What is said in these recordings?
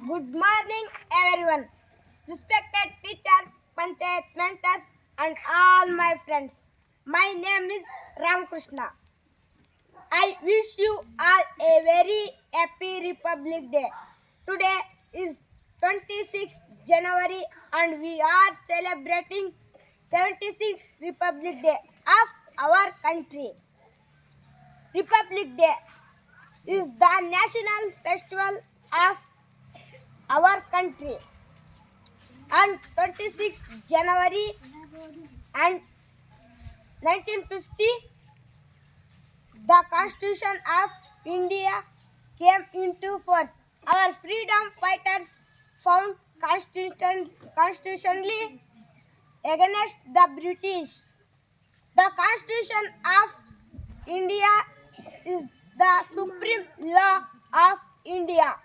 Good morning, everyone. Respected teacher, panchayat mentors, and all my friends. My name is Ramkrishna. I wish you all a very happy Republic Day. Today is 26th January and we are celebrating 76th Republic Day of our country. Republic Day is the national festival of our country. On 26th January and 1950, the Constitution of India came into force. Our freedom fighters found constitution, constitutionally against the British. The Constitution of India is the supreme law of India.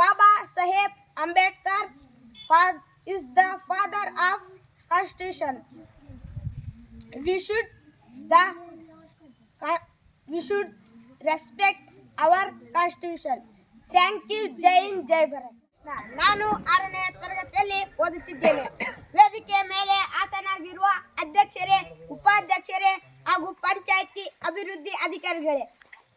Baba Saheb Ambedkar Fahadh is the father of constitution we should the we should respect our constitution thank you Jai Hind Jai Bharat ನಾನು ಆರನೇ ತರಗತಿಯಲ್ಲಿ ಓದುತ್ತಿದ್ದೇನೆ. ವೇದಿಕೆ ಮೇಲೆ ಆಸನಾಗಿರುವ ಅಧ್ಯಕ್ಷರೇ, ಉಪಾಧ್ಯಕ್ಷರೇ ಹಾಗೂ ಪಂಚಾಯತಿ ಅಭಿವೃದ್ಧಿ ಅಧಿಕಾರಿಗಳೇ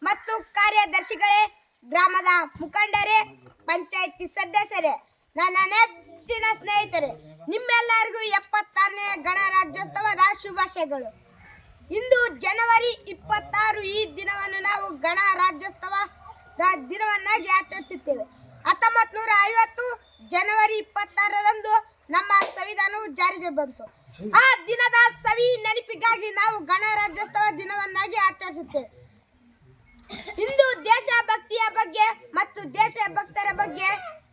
ಮತ್ತು ಕಾರ್ಯದರ್ಶಿಗಳೇ, ಗ್ರಾಮದ ಮುಖಂಡರೇ ಪಂಚಾಯಿತಿ ಸದಸ್ಯರೇ, ನನ್ನ ನೆಚ್ಚಿನ ಸ್ನೇಹಿತರೆ, ನಿಮ್ಮೆಲ್ಲರಿಗೂ ಎಪ್ಪತ್ತಾರನೇ ಗಣರಾಜ್ಯೋತ್ಸವದ ಶುಭಾಶಯಗಳು. ಇಂದು ಜನವರಿ ಇಪ್ಪತ್ತಾರು ಈ ದಿನವನ್ನು ನಾವು ಗಣರಾಜ್ಯೋತ್ಸವದ ದಿನವನ್ನಾಗಿ ಆಚರಿಸುತ್ತೇವೆ. ಹತ್ತೊಂಬತ್ತು ನೂರ ಐವತ್ತು ಜನವರಿ ಇಪ್ಪತ್ತಾರರಂದು ನಮ್ಮ ಸಂವಿಧಾನವು ಜಾರಿಗೆ ಬಂತು. ಆ ದಿನದ ಸವಿ ನೆನಪಿಗಾಗಿ ನಾವು ಗಣರಾಜ್ಯೋತ್ಸವ ದಿನವನ್ನಾಗಿ ಆಚರಿಸುತ್ತೇವೆ. ಇಂದು ದೇಶಭಕ್ತಿಯ ಬಗ್ಗೆ ಮತ್ತು ಬಗ್ಗೆ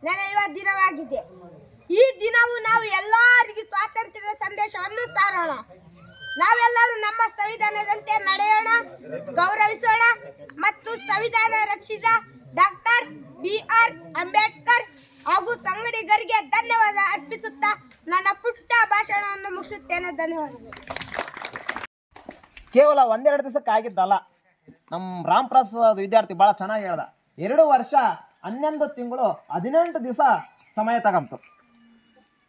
ನೆನೆಯುವ ದಿನವಾಗಿದೆ. ಈ ದಿನವು ನಾವು ಎಲ್ಲರಿಗೂ ಸ್ವಾತಂತ್ರ್ಯದ ಸಂದೇಶವನ್ನು ಸಾರೋಣ. ನಾವೆಲ್ಲರೂ ನಮ್ಮ ಸಂವಿಧಾನದಂತೆ ನಡೆಯೋಣ, ಗೌರವಿಸೋಣ ಮತ್ತು ಸಂವಿಧಾನ ರಕ್ಷಿತ ಡಾಕ್ಟರ್ ಬಿ ಆರ್ ಅಂಬೇಡ್ಕರ್ ಹಾಗೂ ಸಂಗಡಿಗರಿಗೆ ಧನ್ಯವಾದ ಅರ್ಪಿಸುತ್ತಾ ನನ್ನ ಪುಟ್ಟ ಭಾಷಣವನ್ನು ಮುಗಿಸುತ್ತೇನೆ. ಧನ್ಯವಾದಗಳು ಕೇವಲ ಒಂದೆರಡು ದಿವಸಕ್ಕಾಗಿದ್ದಲ್ಲ ನಮ್ಮ ರಾಮ್ ಪ್ರಸಾದ್ ವಿದ್ಯಾರ್ಥಿ ಭಾಳ ಚೆನ್ನಾಗಿ ಹೇಳ್ದ. ಎರಡು ವರ್ಷ ಹನ್ನೊಂದು ತಿಂಗಳು ಹದಿನೆಂಟು ದಿವಸ ಸಮಯ ತಗೊಂತು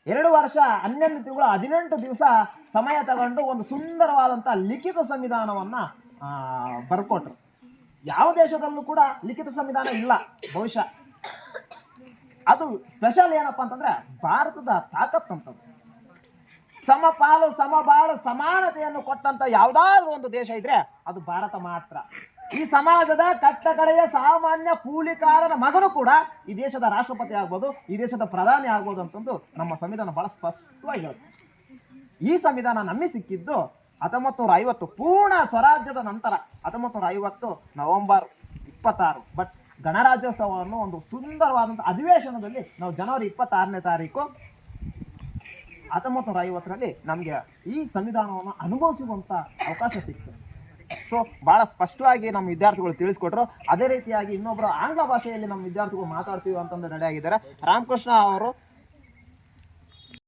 ಎರಡು ವರ್ಷ ಹನ್ನೊಂದು ತಿಂಗಳು ಹದಿನೆಂಟು ದಿವಸ ಸಮಯ ತಗೊಂಡು ಒಂದು ಸುಂದರವಾದಂಥ ಲಿಖಿತ ಸಂವಿಧಾನವನ್ನು ಬರ್ಕೊಟ್ರು. ಯಾವ ದೇಶದಲ್ಲೂ ಕೂಡ ಲಿಖಿತ ಸಂವಿಧಾನ ಇಲ್ಲ, ಬಹುಶಃ. ಅದು ಸ್ಪೆಷಲ್ ಏನಪ್ಪ ಅಂತಂದ್ರೆ ಭಾರತದ ತಾಕತ್ತಂಥದ್ದು ಸಮಪಾಲು, ಸಮಬಾಳು ಸಮಾನತೆಯನ್ನು ಕೊಟ್ಟಂತ ಯಾವುದಾದ್ರೂ ಒಂದು ದೇಶ ಇದ್ರೆ ಅದು ಭಾರತ ಮಾತ್ರ. ಈ ಸಮಾಜದ ಕಟ್ಟ ಕಡೆಯ ಸಾಮಾನ್ಯ ಕೂಲಿಕಾರನ ಮಗನು ಕೂಡ ಈ ದೇಶದ ರಾಷ್ಟ್ರಪತಿ ಆಗ್ಬೋದು, ಈ ದೇಶದ ಪ್ರಧಾನಿ ಆಗ್ಬೋದು ಅಂತಂದು ನಮ್ಮ ಸಂವಿಧಾನ ಬಹಳ ಸ್ಪಷ್ಟವಾಗಿ ಹೇಳುತ್ತೆ ಈ ಸಂವಿಧಾನ ನಮಗೆ ಸಿಕ್ಕಿದ್ದು ಹತ್ತೊಂಬತ್ತು ಐವತ್ತು ಪೂರ್ಣ ಸ್ವರಾಜ್ಯದ ನಂತರ ಹತ್ತೊಂಬತ್ತು ನೂರ ಐವತ್ತು ನವೆಂಬರ್ ಇಪ್ಪತ್ತಾರು. ಬಟ್ ಗಣರಾಜ್ಯೋತ್ಸವವನ್ನು ಒಂದು ಸುಂದರವಾದಂಥ ಅಧಿವೇಶನದಲ್ಲಿ ನಾವು ಜನವರಿ ಇಪ್ಪತ್ತಾರನೇ ತಾರೀಕು ಹತ್ತೊಂಬತ್ತು ನೂರ ಐವತ್ತರಲ್ಲಿ ನಮಗೆ ಈ ಸಂವಿಧಾನವನ್ನು ಅನುಭವಿಸುವಂಥ ಅವಕಾಶ ಸಿಕ್ತು. ಸೊ ಭಾಳ ಸ್ಪಷ್ಟವಾಗಿ ನಮ್ಮ ವಿದ್ಯಾರ್ಥಿಗಳು ತಿಳಿಸ್ಕೊಟ್ರು. ಅದೇ ರೀತಿಯಾಗಿ ಇನ್ನೊಬ್ಬರು ಆಂಗ್ಲ ಭಾಷೆಯಲ್ಲಿ ನಮ್ಮ ವಿದ್ಯಾರ್ಥಿಗಳು ಮಾತಾಡ್ತೀವಿ ಅಂತಂದು ಆಗಿದ್ದಾರೆ ರಾಮಕೃಷ್ಣ ಅವರು